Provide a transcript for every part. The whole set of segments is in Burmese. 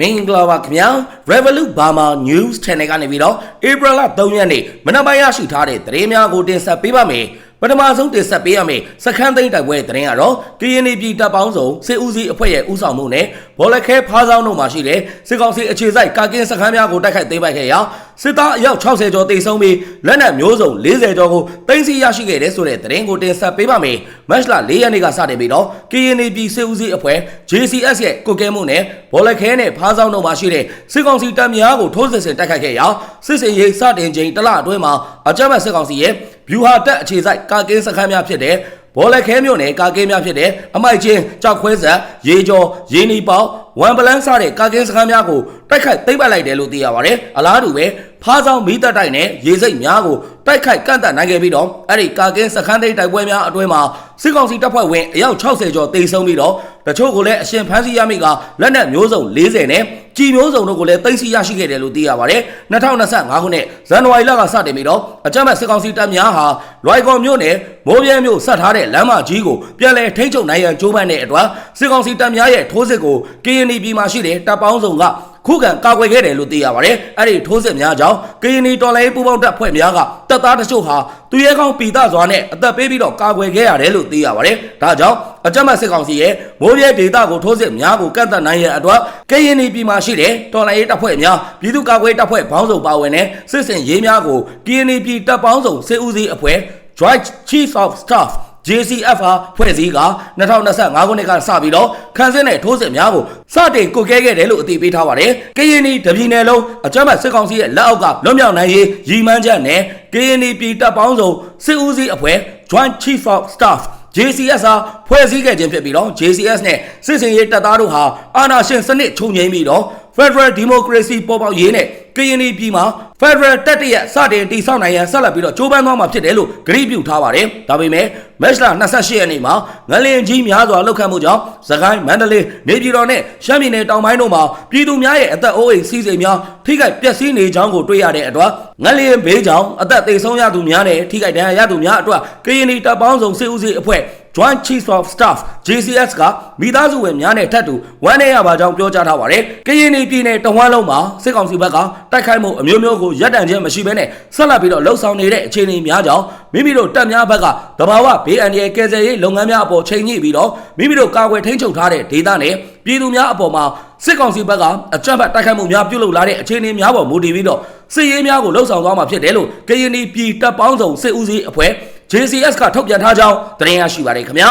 မင်္ဂလာပါခင်ဗျာ Revolut Burma News Channel ကနေပြီးတော့ April 3ရက်နေ့မနက်ပိုင်းရရှိထားတဲ့သတင်းများကိုတင်ဆက်ပေးပါမယ်ပထမဆုံးတင်ဆက်ပေးရမယ့်စခန်းသိမ်းတိုက်ပွဲသတင်းကတော့ကရင်ပြည်တပ်ပေါင်းစုံစစ်ဦးစီးအဖွဲ့ရဲ့ဦးဆောင်မှုနဲ့ဘောလခဲဖားဆောင်တို့မှာရှိတဲ့စစ်ကောင်စီအခြေစိုက်ကာကင်းစခန်းများကိုတိုက်ခိုက်သိမ်းပိုက်ခဲ့ရာစစ်သားအယောက်60ကျော်တိတ်ဆုံးပြီးလက်နက်မျိုးစုံ40ကျော်ကိုသိမ်းဆည်းရရှိခဲ့တဲ့ဆိုတဲ့သတင်းကိုတင်ဆက်ပေးပါမယ်မတ်လ4ရက်နေ့ကစတင်ပြီးတော့ကရင်ပြည်စစ်ဦးစီးအဖွဲ့ JCS ရဲ့ကုတ်ကဲမှုနဲ့ဘောလခဲနဲ့ဖားဆောင်တို့မှာရှိတဲ့စစ်ကောင်စီတပ်များကိုထိုးစစ်ဆင်တိုက်ခိုက်ခဲ့ရာစစ်စင်ရေးစတင်ချိန်တစ်လအတွင်းမှာအကြမ်းဖက်စစ်ကောင်စီရဲ့ဗျူဟာတက်အခြေစိုက်ကာကင်းစခန်းများဖြစ်တဲ့ ဘောလခဲမြို့နယ်ကာကင်းများဖြစ်တဲ့အမိုက်ချင်းကြောက်ခွဲဆက်ရေကျော်ရေနီပေါဝမ်ပလန်းစတဲ့ကာကင်းစခန်းများကိုတိုက်ခိုက်သိမ်းပိုက်လိုက်တယ်လို့သိရပါတယ်အလားတူပဲ ဖားဆောင်မီးတပ်တိုက်နဲ့ရေစိတ်များကိုတိုက်ခိုက်ကန့်တတ်နိုင်ခဲ့ပြီးတော့အဲ့ဒီကာကင်းစခန်းသိမ်းတိုက်ပွဲများအတွင်းမှာစစ်ကောင်စီတပ်ဖွဲ့ဝင်အယောက်60ကျော်တိတ်ဆုံးပြီးတော့တချို့ကိုလည်းအရှင်ဖမ်းဆီးရမိကလက်နက်မျိုးစုံ40နဲ့ကြည်မျိုးစုံတို့ကိုလည်းသိမ်းဆည်းရရှိခဲ့တယ်လို့သိရပါတယ်2025ခုနှစ်ဇန်နဝါရီလကစတင်ပြီးတော့အကြမ်းဖက်စစ်ကောင်စီတပ်များဟာလွိုင်ကော်မြို့နယ်မိုးပြဲမြို့ဆက်ထားတဲ့လမ်းမကြီးကိုပြန်လည်ထိန်းချုပ်နိုင်ရန်ကြိုးပမ်းတဲ့အတွက်စစ်ကောင်စီတပ်များရဲ့ထိုးစစ်ကို KNY ပြည်မှာရှိတဲ့တပ်ပေါင်းစုံက ခုခံကာကွယ်ခဲ့တယ်လို့သိရပါတယ်။အဲ့ဒီထိုးစစ်များကြောင့်ကရင်နီတော်လိုင်းပူပေါင်းတပ်ဖွဲ့များကတပ်သားတချို့ဟာသူရဲကောင်းပီတာစွာနဲ့အသက်ပေးပြီးတော့ကာကွယ်ခဲ့ရတယ်လို့သိရပါတယ်။ဒါကြောင့်အကြမ်းဖက်စစ်ကောင်စီရဲ့မိုးပြဲဒေသကိုထိုးစစ်များကိုကန့်သတ်နိုင်ရန်အတွက်ကရင်နီပြည်မှာရှိတဲ့တော်လိုင်းတပ်ဖွဲ့များပြည်သူ့ကာကွယ်တပ်ဖွဲ့ဘောင်းစုံပါဝင်တဲ့စစ်စင်ရေးများကိုကရင်နီပြည်တပ်ပေါင်းစုံစစ်ဦးစီးအဖွဲ့ Joint Chief of Staff JCF ဟာဖွဲ့စည်းက2025ခုနှစ်ကစပြီးတော့ခန်းစင်းတဲ့ထိုးစစ်များကိုစတင်ကုတ်ကဲခဲ့တယ်လို့အသိပေးထားပါတယ်။ကရင်နီတပြည်နယ်လုံးအကြမ်းဖက်စစ်ကောင်စီရဲ့လက်အောက်ကလွတ်မြောက်နိုင်ရေးရည်မှန်းချက်နဲ့ကရင်နီပြည်တပ်ပေါင်းစုံစစ်ဦးစီးအဖွဲ့ Joint Chief of Staff JCS ဟာဖွဲ့စည်းခဲ့ခြင်းဖြစ်ပြီးတော့ JCS နဲ့စစ်စင်ရေးတပ်သားတို့ဟာအာဏာရှင်စနစ်ချုပ်ငြိမ်းပြီးတော့ Federal Democracy ပေါ်ပေါက်ရေးနဲ့ကရင်ပြည်မှာ Federal တက်တရက်စတင်တည်ဆောက်နိုင်ရန်ဆက်လက်ပြီးတော့ကြိုးပမ်းသွားမှာဖြစ်တယ်လို့ဂရုပြုထားပါတယ်။ဒါပေမဲ့မက်လ28ရက်နေ့မှာငလင်ကြီးများစွာလောက်ခတ်မှုကြောင့်သခိုင်းမန္တလေးနေပြည်တော်နဲ့ရှမ်းပြည်နယ်တောင်ပိုင်းတို့မှာပြည်သူများရဲ့အသက်အိုးအိမ်စီးစိမ်များထိခိုက်ပျက်စီးနေကြောင်းကိုတွေ့ရတဲ့အတွက်ငလင်ဘေးကြောင့်အသက်သေဆုံးရသူများနဲ့ထိခိုက်ဒဏ်ရာရသူများအတွက်ကရင်တပ်ပေါင်းစုံစစ်ဦးစီးအဖွဲ့ Joint Chiefs of Staff JCS ကမိသားစုဝင်များနဲ့ထပ်တူဝမ်းနည်းရပါကြောင်းပြောကြားထားပါတယ်။ကရင်ပြည်နယ်တဝမ်းလုံးမှာစစ်ကောင်စီဘက်ကတိုက်ခိုက်မှုအမျိုးမျိုးကိုရပ်တန့်ခြင်းမရှိဘဲနဲ့ဆက်လက်ပြီးတော့လှုပ်ဆောင်နေတဲ့အခြေအနေများကြောင့်မိမိတို့တပ်များဘက်ကတဘာဝဘေးအန္တရာယ်ကယ်ဆယ်ရေးလုပ်ငန်းများအပေါ်ချိန်ညှိပြီးတော့မိမိတို့ကာကွယ်ထိန်းချုပ်ထားတဲ့ဒေသနဲ့ပြည်သူများအပေါ်မှာစစ်ကောင်စီဘက်ကအကြမ်းဖက်တိုက်ခိုက်မှုများပြုလုပ်လာတဲ့အခြေအနေများပေါ်မူတည်ပြီးတော့စစ်ရေးများကိုလှုပ်ဆောင်သွားမှာဖြစ်တယ်လို့ကရင်ပြည်တပ်ပေါင်းစုံစစ်ဦးစီးအဖွဲ့ JCS ကထုတ်ပြန်ထားကြောင်းသတင်းရရှိပါတယ်ခင်ဗျာ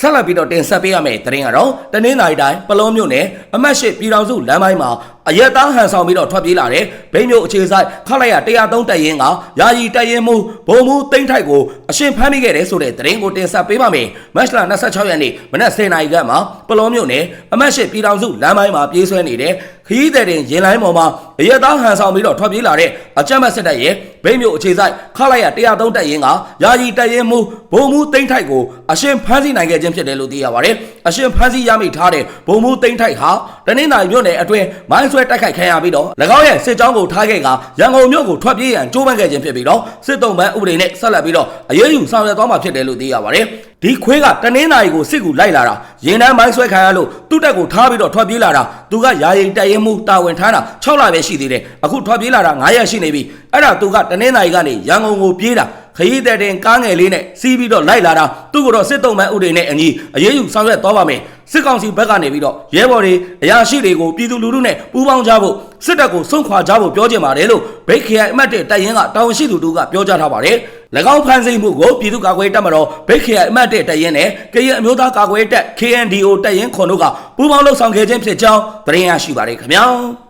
ဆက်လက်ပြီးတော့တင်ဆက်ပေးရမယ့်သတင်းကတော့တနင်္လာရီတိုင်းပလောမြို့နယ်အမတ်ရှိပြည်တော်စုလမ်းပိုင်းမှာ အရက်သားဟန်ဆောင်ပြီးတော့ထွက်ပြေးလာတဲ့ဘိန်းမျိုးအခြေဆိုင်ခလိုက်ရ103တက်ရင်ကယာယီတက်ရင်မူဘုံမူတိမ့်ထိုက်ကိုအရှင်ဖမ်းမိခဲ့တယ်ဆိုတဲ့သတင်းကိုတင်ဆက်ပေးပါမယ်။မတ်လ26ရက်နေ့မနက်10:00နာရီခန့်မှာပလောမြို့နယ်အမတ်ရှိပြည်တော်စုလမ်းပိုင်းမှာပြေးဆွဲနေတဲ့ခရီးသည်တင်ရင်လိုင်းပေါ်မှာအရက်သားဟန်ဆောင်ပြီးတော့ထွက်ပြေးလာတဲ့အကြမ်းဖက်စစ်တပ်ရဲ့ဘိန်းမျိုးအခြေဆိုင်ခလိုက်ရ103တက်ရင်ကယာယီတက်ရင်မူဘုံမူတိမ့်ထိုက်ကိုအရှင်ဖမ်းဆီးနိုင်ခဲ့ခြင်းဖြစ်တယ်လို့သိရပါတယ်။အရှင်ဖမ်းဆီးရမိထားတဲ့ဘုံမူတိမ့်ထိုက်ဟာတနင်္လာရီမြို့နယ်အတွင်းမိုင်းဆွဲတိုက်ခိုက်ခံရပြီးတော့၎င်းရဲ့စစ်ကြောင်းကိုထားခဲ့ကရန်ကုန်မြို့ကိုထွက်ပြေးရန်ကြိုးပမ်းခဲ့ခြင်းဖြစ်ပြီးတော့စစ်တုံးပန်းဥပဒေနဲ့ဆက်လက်ပြီးတော့အရေးယူဆောင်ရွက်သွားမှာဖြစ်တယ်လို့သိရပါတယ်။ဒီခွေးကတနင်္လာရီကိုစစ်ကူလိုက်လာတာရင်တန်းမိုင်းဆွဲခံရလို့သူ့တက်ကိုထားပြီးတော့ထွက်ပြေးလာတာသူကယာယီတရင်မှုတာဝန်ထမ်းတာ6လပဲရှိသေးတယ်အခုထွက်ပြေးလာတာ9ရက်ရှိနေပြီအဲ့ဒါသူကတနင်္လာရီကနေရန်ကုန်ကိုပြေးတာ ခရီးတဲ့တင်ကားငယ်လေးနဲ့စီးပြီးတော့လိုက်လာတာသူ့ကိုတော့စစ်တုံးပန်းဥဒေနဲ့အညီအရေးယူဆောင်ရွက်သွားပါမယ်စစ်ကောင်စီဘက်ကနေပြီးတော့ရဲဘော်တွေအရာရှိတွေကိုပြည်သူလူထုနဲ့ပူးပေါင်းကြဖို့စစ်တပ်ကိုစွန့်ခွာကြဖို့ပြောချင်ပါတယ်လို့ဘိတ်ခရိုင်အမတ်တဲ့တိုင်ရင်ကတာဝန်ရှိသူတို့ကပြောကြားထားပါတယ်၎င်းဖန်ဆီးမှုကိုပြည်သူ့ကာကွယ်တပ်မတော်ဘိတ်ခရိုင်အမတ်တဲ့တိုင်ရင်နဲ့ကရင်အမျိုးသားကာကွယ်တပ် KNDO တိုင်ရင်ခွန်တို့ကပူးပေါင်းလှုပ်ဆောင်ခဲ့ခြင်းဖြစ်ကြောင်းသတင်းရရှိပါတယ်ခင်ဗျာ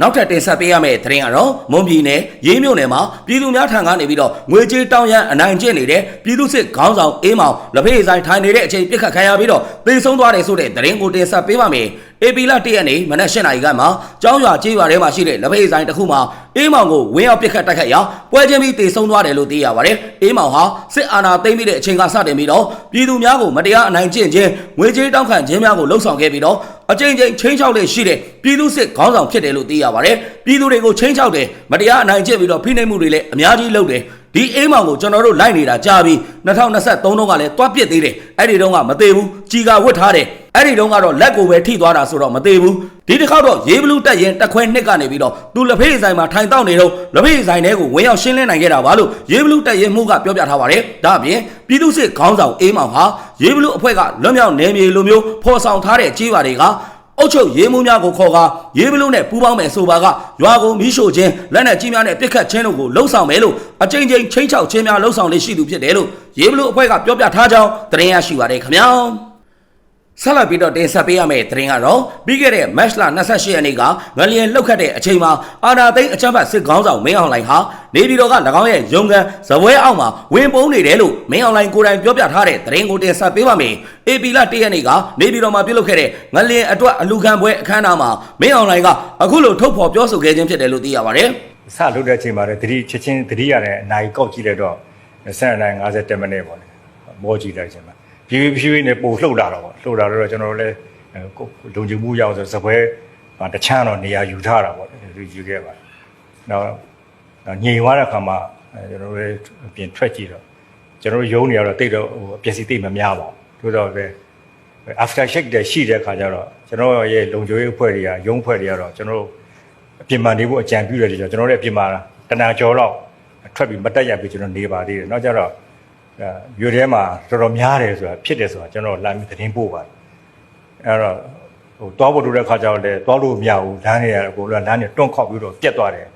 နောက်ထပ်တင်ဆက်ပေးရမယ့်သတင်းကတော့မွန်ပြည်နယ်ရေးမြို့နယ်မှာပြည်သူများထံကနေပြီးတော့ငွေကြေးတောင်းရန်အနိုင်ကျင့်နေတဲ့ပြည်သူစစ်ခေါင်းဆောင်အေးမောင်လက်ဖေးဆိုင်ထိုင်နေတဲ့အချိန်ပြစ်ခတ်ခံရပြီးတော့သေဆုံးသွားတယ်ဆိုတဲ့သတင်းကိုတင်ဆက်ပေးပါမယ်။ AP လ1ရက်နေ့မနက်၈နာရီခန့်မှာကျောင်းရွာကျေးရွာထဲမှာရှိတဲ့လက်ဖေးဆိုင်တစ်ခုမှာ အေးမောင်ကိုဝင်းရောက်ပြစ်ခတ်တိုက်ခတ်ရာပွဲချင်းပြီးသေဆုံးသွားတယ်လို့သိရပါတယ်။အေးမောင်ဟာစစ်အာဏာသိမ်းပြီးတဲ့အချိန်ကစတင်ပြီးတော့ပြည်သူများကိုမတရားအနိုင်ကျင့်ခြင်းငွေကြေးတောင်းခံခြင်းများကိုလှုံ့ဆော်ခဲ့ပြီးတော့အကြိမ်ကြိမ်ချင်းချောက်လေးရှိတဲ့ပြည်သူစစ်ခေါင်းဆောင်ဖြစ်တယ်လို့သိရပါတယ်။ပြည်သူတွေကိုချင်းချောက်တယ်မတရားအနိုင်ကျင့်ပြီးတော့ဖိနှိပ်မှုတွေလည်းအများကြီးလုပ်တယ်။ဒီအိမ်မောင်ကိုကျွန်တော်တို့လိုက်နေတာကြာပြီ2023တုန်းကလည်းတွားပစ်သေးတယ်အဲ့ဒီတုန်းကမသေးဘူးကြီးကဝတ်ထားတယ် အဲ့ဒီတုန်းကတော့လက်ကိုပဲထိသွားတာဆိုတော့မသေးဘူးဒီတစ်ခေါက်တော့ရေးဘလူးတက်ရင်တက်ခွဲနှစ်ကနေပြီးတော့သူလက်ဖေးဆိုင်မှာထိုင်တောက်နေတော့လက်ဖေးဆိုင်ထဲကိုဝင်ရောက်ရှင်းလင်းနိုင်ခဲ့တာပါလို့ရေးဘလူးတက်ရင်မှုကပြောပြထားပါတယ်ဒါအပြင်ပြည်သူစစ်ခေါင်းဆောင်အေးမောင်ဟာရေးဘလူးအဖွဲ့ကလွတ်မြောက်နေမြေလိုမျိုးဖော်ဆောင်ထားတဲ့ကြေးပါတွေကအုတ်ချုပ်ရေးမှုများကိုခေါ်ကာရေးဘလူးနဲ့ပူးပေါင်းမယ်ဆိုပါကရွာကိုမီးရှို့ခြင်းလက်နက်ကြီးများနဲ့ပစ်ခတ်ခြင်းတို့ကိုလှုံ့ဆော်မယ်လို့အကြိမ်ကြိမ်ချိန်ချောက်ခြင်းများလှုံ့ဆော်လေးရှိသူဖြစ်တယ်လို့ရေးဘလူးအဖွဲ့ကပြောပြထားကြောင်းသတင်းရရှိပါတယ်ခင်ဗျာ ဆက်လက်ပြီးတော့တင်ဆက်ပေးရမယ့်သတင်းကတော့ပြီးခဲ့တဲ့ match လ28ရက်နေ့ကငလျင်လှုပ်ခတ်တဲ့အချိန်မှာအာနာသိန်းအချမ်းဖတ်စစ်ကောင်းဆောင်မင်းအောင်လှိုင်ဟာနေပြည်တော်က၎င်းရဲ့ရုံးခန်းဇပွဲအောက်မှာဝင်ပုန်းနေတယ်လို့မင်းအောင်လှိုင်ကိုယ်တိုင်ပြောပြထားတဲ့သတင်းကိုတင်ဆက်ပေးပါမယ်။ AP လ1ရက်နေ့ကနေပြည်တော်မှာပြုလုပ်ခဲ့တဲ့ငလျင်အတွက်အလူခံပွဲအခမ်းအနားမှာမင်းအောင်လှိုင်ကအခုလိုထုတ်ဖော်ပြောဆိုခဲ့ခြင်းဖြစ်တယ်လို့သိရပါတယ်။စလုပ်တဲ့အချိန်မှာလည်းသတိချက်ချင်းသတိရတဲ့အနာကြီးကောက်ကြည့်လိုက်တော့7နိုင်50မိနစ်ပေါ့လေမောကြည့်လိုက်ချိန်မှာ ဖြည်းဖြည်းဖြည်းနဲ့ပို့လှုပ်လာတော့ပေါ့လှုပ်လာတော့ကျွန်တော်တို့လည်းကိုလုံခြုံမှုရအောင်ဆိုစပွဲတချမ်းတော့နေရာယူထားတာပေါ့လေယူခဲ့ပါတယ်နောက်ညင်သွားတဲ့ခါမှာကျွန်တော်တို့လည်းပြင်ထွက်ကြည့်တော့ကျွန်တော်တို့ယုံနေရတော့တိတ်တော့ဟိုအပျက်စီးတိတ်မများပါဘူးသို့တော့ပဲ after check တဲ့ရှိတဲ့ခါကျတော့ကျွန်တော်ရဲ့လုံခြုံရေးအဖွဲ့တွေကရုံးအဖွဲ့တွေကတော့ကျွန်တော်တို့အပြင်မှာနေဖို့အကြံပြုတယ်ကြကျွန်တော်တို့လည်းအပြင်မှာတနာကျော်တော့ထွက်ပြီးမတက်ရပြီးကျွန်တော်နေပါသေးတယ်နောက်ကျတော့ အဲမြို့ထဲမှာတော်တော်များတယ်ဆိုတာဖြစ်တယ်ဆိုတာကျွန်တော်လာပြီးသတင်းပို့ပါတယ်အဲ့တော့ဟိုတောဖို့တူတဲ့ခါကျတော့လေတောလို့မရဘူးလမ်းတွေကအကုန်လုံးလမ်းတွေတွန့်ခောက်ပြီးတော့ပြက်သွားတယ်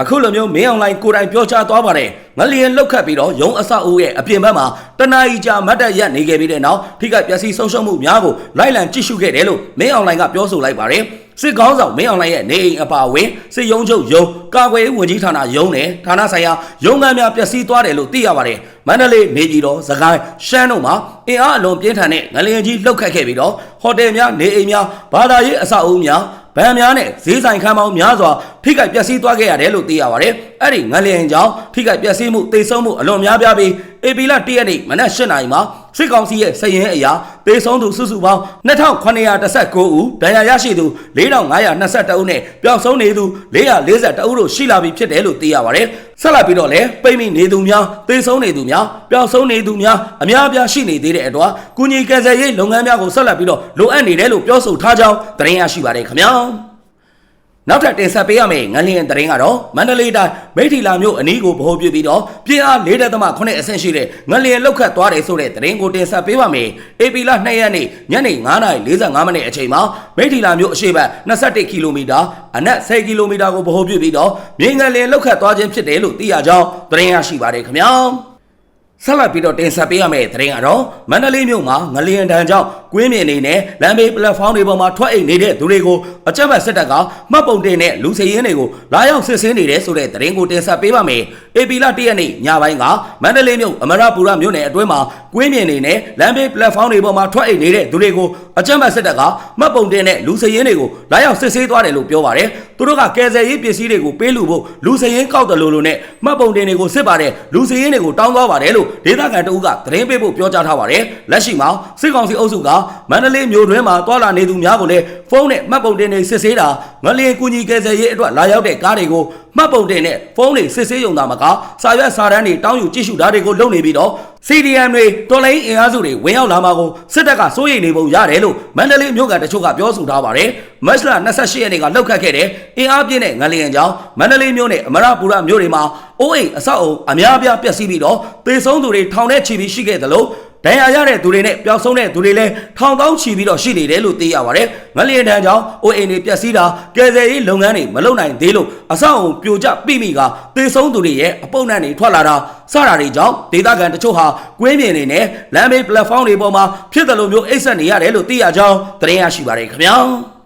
အခုလိုမျိုးမင်းအောင်လိုင်းကိုယ်တိုင်ပြောကြားသွားပါတယ်ငလျင်လောက်ခတ်ပြီးတော့ရုံအဆောက်အဦရဲ့အပြင်ဘက်မှာတနာရီကြာမတ်တက်ရက်နေခဲ့ပြီးတဲ့နောက်ထိခိုက်ပျက်စီးဆုံးရှုံးမှုများကိုလိုက်လံကြည့်ရှုခဲ့တယ်လို့မင်းအောင်လိုင်းကပြောဆိုလိုက်ပါတယ်စစ်ကောင်းဆောင်မင်းအောင်လိုင်းရဲ့နေအိမ်အပါအဝင်စစ်ရုံးချုပ်ရုံးကာကွယ်ရေးဝန်ကြီးဌာနရုံးနဲ့ဌာနဆိုင်ရာရုံးခန်းများပျက်စီးသွားတယ်လို့သိရပါတယ်မန္တလေးနေပြည်တော်စကိုင်းရှမ်းတို့မှာအင်အားအလွန်ပြင်းထန်တဲ့ငလျင်ကြီးလှုပ်ခတ်ခဲ့ပြီးတော့ဟိုတယ်များနေအိမ်များဘာသာရေးအဆောက်အဦများ ဗန်များနဲ့ဈေးဆိုင်ခန်းပေါင်းများစွာထိခိုက်ပျက်စီးသွားခဲ့ရတယ်လို့သိရပါတယ်။အဲ့ဒီငလျင်ကြောင့်ထိခိုက်ပျက်စီးမှုတိတ်ဆုံးမှုအလွန်များပြားပြီးအေပီလာ၁ရက်နေ့မနက်၈နာရီမှာစစ်ကောင်စီရဲ့စည်ရင်အရာတေဆုံးသူစုစုပေါင်း2919ဦးဒဏ်ရာရရှိသူ4522ဦးနဲ့ပျောက်ဆုံးနေသူ442ဦးတို့ရှိလာပြီဖြစ်တယ်လို့သိရပါတယ်။ ဆက်လက်ပြီးတော့လည်းပိတ်မိနေသူများတေဆုံးနေသူများပျောက်ဆုံးနေသူများအများအပြားရှိနေသေးတဲ့အတွက်ကုညီကယ်ဆယ်ရေးလုပ်ငန်းများကိုဆက်လက်ပြီးတော့လိုအပ်နေတယ်လို့ပြောဆိုထားကြောင်းသတင်းရရှိပါတယ်ခင်ဗျာ။ နောက်ထပ်တင်ဆက်ပေးရမယ့်ငလျင်တရင်ကတော့မန္တလေးတိုင်းမိထီလာမြို့အနီးကိုဗဟိုပြုပြီးတော့ပြင်းအား၄ .8 အဆင့်ရှိတဲ့ငလျင်လောက်ခတ်သွားတယ်ဆိုတဲ့တရင်ကိုတင်ဆက်ပေးပါမယ်။ AP လ2ရက်နေ့ညနေ9:45မိနစ်အချိန်မှာမိထီလာမြို့အရှေ့ဘက်21ကီလိုမီတာအနက်10ကီလိုမီတာကိုဗဟိုပြုပြီးတော့မြေငလျင်လောက်ခတ်သွားခြင်းဖြစ်တယ်လို့သိရကြောင်းတရင်ရရှိပါတယ်ခင်ဗျာ။ဆက်လက်ပြီးတော့တင်ဆက်ပေးရမယ့်သတင်းကတော့မန္တလေးမြို့မှာငလျင်တန်းကြောင့် ကွင်းမြင်နေနဲ့လမ်းဘေးပလက်ဖောင်းတွေပေါ်မှာထွက်အိတ်နေတဲ့သူတွေကိုအကြက်ဘက်စစ်တပ်ကမှတ်ပုံတင်တဲ့လူစည်ရင်းတွေကိုလာရောက်စစ်ဆေးနေတယ်ဆိုတဲ့သတင်းကိုတင်ဆက်ပေးပါမယ်။ AP လ1ရက်နေ့ညပိုင်းကမန္တလေးမြို့အမရပူရမြို့နယ်အတွင်းမှာကွင်းမြင်နေနဲ့လမ်းဘေးပလက်ဖောင်းတွေပေါ်မှာထွက်အိတ်နေတဲ့သူတွေကိုအကြက်ဘက်စစ်တပ်ကမှတ်ပုံတင်တဲ့လူစည်ရင်းတွေကိုလာရောက်စစ်ဆေးသွားတယ်လို့ပြောပါတယ်။သူတို့ကကယ်ဆယ်ရေးပစ္စည်းတွေကိုပေးလူဖို့လူစည်ရင်းကောက်တယ်လို့လို့နဲ့မှတ်ပုံတင်တွေကိုစစ်ပါတယ်လူစည်ရင်းတွေကိုတောင်းသွားပါတယ်လို့ဒေသခံတအုပ်ကသတင်းပေးဖို့ပြောကြားထားပါတယ်။လက်ရှိမှာစစ်ကောင်စီအုပ်စုကမန္တလေးမြို့တွင်းမှာတွာလာနေသူများကိုလည်းဖုန်းနဲ့မှတ်ပုံတင်တွေစစ်ဆေးတာငလျင်ကူညီကယ်ဆယ်ရေးအတွက်လာရောက်တဲ့ကားတွေကိုမှတ်ပုံတင်နဲ့ဖုန်းတွေစစ်ဆေးရုံသာမကစာရွက်စာတမ်းတွေတောင်းယူကြည့်ရှုတာတွေကိုလုပ်နေပြီးတော့ CDM တွေတော်လိုင်းအင်အားစုတွေဝင်ရောက်လာမှာကိုစစ်တပ်ကစိုးရိမ်နေပုံရတယ်လို့မန္တလေးမြို့ကတချို့ကပြောဆိုထားပါတယ်။မတ်လ28ရက်နေ့ကလောက်ခတ်ခဲ့တဲ့အင်အားပြည့်တဲ့ငလျင်ကြောင့်မန္တလေးမြို့နဲ့အမရပူရမြို့တွေမှာအိုးအိမ်အဆောက်အုံအများအပြားပျက်စီးပြီးတော့သေဆုံးသူတွေထောင်ထဲချီပြီးရှိခဲ့သလို ဒဏ်ရာရတဲ့သူတွေနဲ့ပျောက်ဆုံးတဲ့သူတွေလည်းထောင်တောင်းချီပြီးတော့ရှိနေတယ်လို့သိရပါတယ်။ငလျင်တန်းကြောင့်အိုးအိမ်တွေပျက်စီးတာကယ်ဆယ်ရေးလုပ်ငန်းတွေမလုပ်နိုင်သေးလို့အဆောက်အုံပြိုကျပိမိကသေဆုံးသူတွေရဲ့အပုပ်နှံတွေထွက်လာတာစတာတွေကြောင့်ဒေသခံတချို့ဟာကွင်းမြင်နေနဲ့လမ်းဘေးပလက်ဖောင်းတွေပေါ်မှာဖြစ်တယ်လို့မျိုးအိတ်ဆက်နေရတယ်လို့သိရကြောင်းသတင်းရရှိပါတယ်ခင်ဗျာ။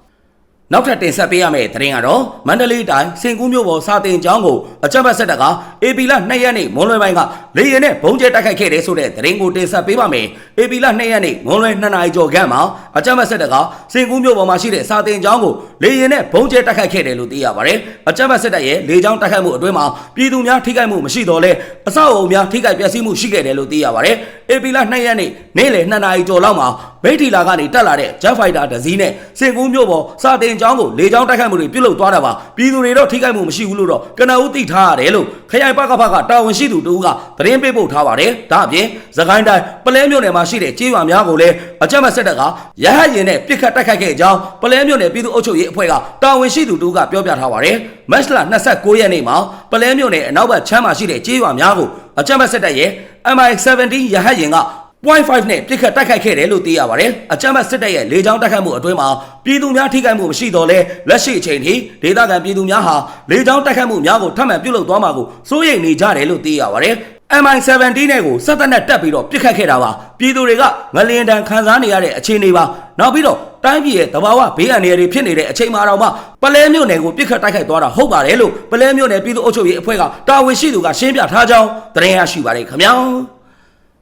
နောက်ထပ်တင်ဆက်ပေးရမယ့်သတင်းကတော့မန္တလေးတိုင်းစင်ကူးမြို့ပေါ်စာတင်ကျောင်းကိုအကြမ်းဖက်စစ်တပ်က AP လ2ရက်နေ့မွန်လွယ်ပိုင်းကလေရင်နဲ့ဘုံကျဲတိုက်ခိုက်ခဲ့တယ်ဆိုတဲ့သတင်းကိုတင်ဆက်ပေးပါမယ်။ AP လ2ရက်နေ့မွန်လွယ်2နာရီကျော်ခန့်မှာအကြမ်းဖက်စစ်တပ်ကစင်ကူးမြို့ပေါ်မှာရှိတဲ့စာတင်ကျောင်းကိုလေရင်နဲ့ဘုံကျဲတိုက်ခိုက်ခဲ့တယ်လို့သိရပါတယ်။အကြမ်းဖက်စစ်တပ်ရဲ့လေကြောင်းတိုက်ခိုက်မှုအတွင်းမှာပြည်သူများထိခိုက်မှုမရှိတော့လဲအဆောက်အအုံများထိခိုက်ပျက်စီးမှုရှိခဲ့တယ်လို့သိရပါတယ်။ AP လ2ရက်နေ့နေ့လယ်2နာရီကျော်လောက်မှာဗိတ်ထီလာကနေတက်လာတဲ့ Jet Fighter တစ်စီးနဲ့စင်ကူးမြို့ပေါ်စာတင်ကျောင်းကိုလေကြောင်းတိုက်ခိုက်မှုတွေပြုလုပ်သွားတာပါပြည်သူတွေတော့ထိခိုက်မှုမရှိဘူးလို့တော့ကနအူးသိထားရတယ်လို့ခရိုင်ပကဖကတာဝန်ရှိသူတူကသတင်းပေးပို့ထားပါတယ်ဒါအပြင်သခိုင်းတိုင်းပလဲမြို့နယ်မှာရှိတဲ့ကြေးရွာများကိုလည်းအကြမ်းဖက်စစ်တပ်ကရဟတ်ရင်နဲ့ပြစ်ခတ်တိုက်ခိုက်ခဲ့ကြောင်းပလဲမြို့နယ်ပြည်သူ့အုပ်ချုပ်ရေးအဖွဲ့ကတာဝန်ရှိသူတူကပြောပြထားပါတယ်မတ်လ29ရက်နေ့မှာပလဲမြို့နယ်အနောက်ဘက်ချမ်းမှာရှိတဲ့ကြေးရွာများကိုအကြမ်းဖက်စစ်တပ်ရဲ့ MI17 ရဟတ်ရင်က .5 နဲ့ပြစ်ခတ်တိုက်ခိုက်ခဲ့တယ်လို့သိရပါတယ်။အကြမ်းဖက်စစ်တပ်ရဲ့လေကြောင်းတိုက်ခိုက်မှုအတွင်းမှာပြည်သူများထိခိုက်မှုမရှိတော့လဲလက်ရှိအချိန်ထိဒေသခံပြည်သူများဟာလေကြောင်းတိုက်ခိုက်မှုများကိုထပ်မံပြုလုပ်သွားမှာကိုစိုးရိမ်နေကြတယ်လို့သိရပါတယ်။ MI17 နဲ့ကိုစက်တပ်နဲ့တက်ပြီးတော့ပြစ်ခတ်ခဲ့တာပါ။ပြည်သူတွေကငလျင်တန်ခံစားနေရတဲ့အခြေအနေပါ။နောက်ပြီးတော့တိုင်းပြည်ရဲ့တဘာဝဘေးအန္တရာယ်တွေဖြစ်နေတဲ့အချိန်မှာတော့မှပလဲမြို့နယ်ကိုပြစ်ခတ်တိုက်ခိုက်သွားတာဟုတ်ပါတယ်လို့ပလဲမြို့နယ်ပြည်သူ့အုပ်ချုပ်ရေးအဖွဲ့ကတာဝန်ရှိသူကရှင်းပြထားကြောင်းသတင်းရရှိပါတယ်ခင်ဗျာ။